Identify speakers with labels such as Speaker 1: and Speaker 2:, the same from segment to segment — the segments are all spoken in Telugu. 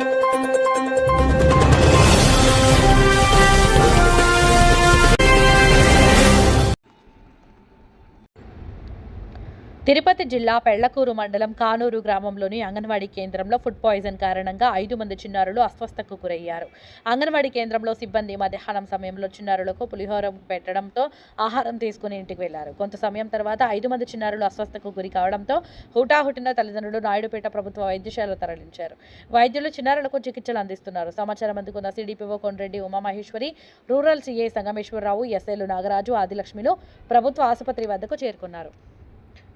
Speaker 1: you తిరుపతి జిల్లా పెళ్ళకూరు మండలం కానూరు గ్రామంలోని అంగన్వాడీ కేంద్రంలో ఫుడ్ పాయిజన్ కారణంగా ఐదు మంది చిన్నారులు అస్వస్థకు గురయ్యారు. అంగన్వాడీ కేంద్రంలో సిబ్బంది మధ్యాహ్నం సమయంలో చిన్నారులకు పులిహోర పెట్టడంతో ఆహారం తీసుకుని ఇంటికి వెళ్ళారు. కొంత సమయం తర్వాత ఐదు మంది చిన్నారులు అస్వస్థకు గురి కావడంతో హుటాహుటిన తల్లిదండ్రులు నాయుడుపేట ప్రభుత్వ వైద్యశాల తరలించారు. వైద్యులు చిన్నారులకు చికిత్సలు అందిస్తున్నారు. సమాచారం అందుకున్న CDPO Kondreddy Umamaheswari rural CI Sangameswararao ఎస్ఐలు నాగరాజు ఆదిలక్ష్మిలు ప్రభుత్వ ఆసుపత్రి వద్దకు చేరుకున్నారు.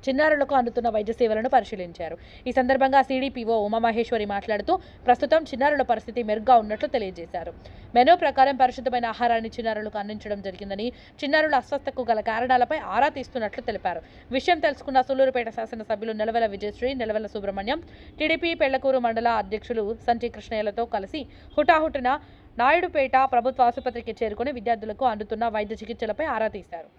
Speaker 1: చిన్నారులకు అందుతున్న వైద్య సేవలను పరిశీలించారు. ఈ సందర్భంగా సీడీపీఓ ఉమామహేశ్వరి మాట్లాడుతూ ప్రస్తుతం చిన్నారుల పరిస్థితి మెరుగ్గా ఉన్నట్లు తెలియజేశారు. మెనూ ప్రకారం పరిశుద్ధమైన ఆహారాన్ని చిన్నారులకు అందించడం జరిగిందని చిన్నారుల అస్వస్థకు గల కారణాలపై ఆరా తీస్తున్నట్లు తెలిపారు. విషయం తెలుసుకున్న సూలూరుపేట శాసనసభ్యులు నెలవెల విజయశ్రీ నెలవెల సుబ్రహ్మణ్యం టీడీపీ పెళ్ళకూరు మండల అధ్యక్షులు సంచి కృష్ణయ్యలతో కలిసి హుటాహుటిన నాయుడుపేట ప్రభుత్వ ఆసుపత్రికి చేరుకుని విద్యార్థులకు అందుతున్న వైద్య చికిత్సలపై ఆరా తీశారు.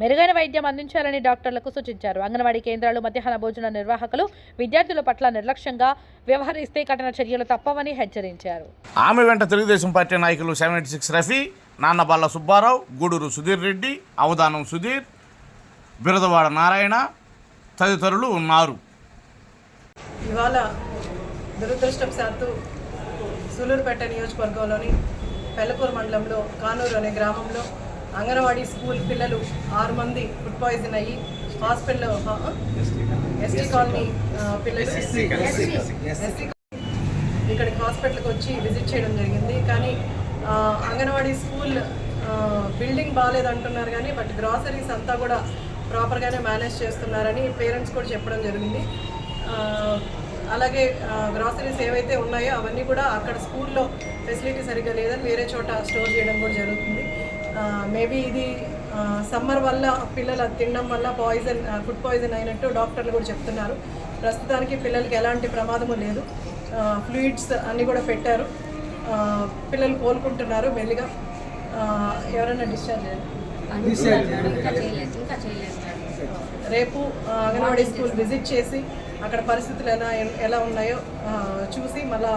Speaker 1: మెరుగైన వైద్యం అందించాలని డాక్టర్లకు సూచించారు. అంగన్వాడీ కేంద్రాలు మధ్యాహ్న భోజన నిర్వాహకులు విద్యార్థుల పట్ల నిర్లక్ష్యంగా వ్యవహరిస్తే కఠిన చర్యలు తప్పవని హెచ్చరించారు.
Speaker 2: ఆమె వెంట తెలుగుదేశం పార్టీ నాయకులు సెవెంటీ సిక్స్ రఫీ నాన్నబాల్ల సుబ్బారావు గూడూరు సుధీర్ రెడ్డి అవధానం సుధీర్ బిరదవాడ నారాయణ తదితరులు ఉన్నారు.
Speaker 3: ఇవాళ దురదృష్టవశాత్తు సూలూరుపేట నియోజకవర్గంలోని పెళ్ళకూరు మండలంలో కానూరు అనే గ్రామంలో అంగన్వాడీ స్కూల్ పిల్లలు ఆరు మంది ఫుడ్ పాయిజన్ అయ్యి హాస్పిటల్లో ఎస్టీ కాలనీ పిల్లలు. ఎస్టీ ఇక్కడికి హాస్పిటల్కి వచ్చి విజిట్ చేయడం జరిగింది. కానీ అంగన్వాడీ స్కూల్ బిల్డింగ్ బాగాలేదు అంటున్నారు కానీ బట్ గ్రాసరీస్ అంతా కూడా ప్రాపర్గానే మేనేజ్ చేస్తున్నారని పేరెంట్స్ కూడా చెప్పడం జరిగింది. అలాగే గ్రాసరీస్ ఏవైతే ఉన్నాయో అవన్నీ కూడా అక్కడ స్కూల్లో ఫెసిలిటీ సరిగ్గా లేదని వేరే చోట స్టోర్ చేయడం కూడా జరుగుతుంది. మేబీ ఇది సమ్మర్ వల్ల పిల్లలు తినడం వల్ల పాయిజన్ ఫుడ్ పాయిజన్ అయినట్టు డాక్టర్లు కూడా చెప్తున్నారు. ప్రస్తుతానికి పిల్లలకి ఎలాంటి ప్రమాదము లేదు. ఫ్లూయిడ్స్ అన్నీ కూడా పెట్టారు. పిల్లలు కోలుకుంటున్నారు మెల్లిగా. ఎవరైనా డిశ్చార్జ్ రేపు అంగన్వాడీ స్కూల్ విజిట్ చేసి అక్కడ పరిస్థితులు ఎలా ఎలా ఉన్నాయో చూసి మళ్ళా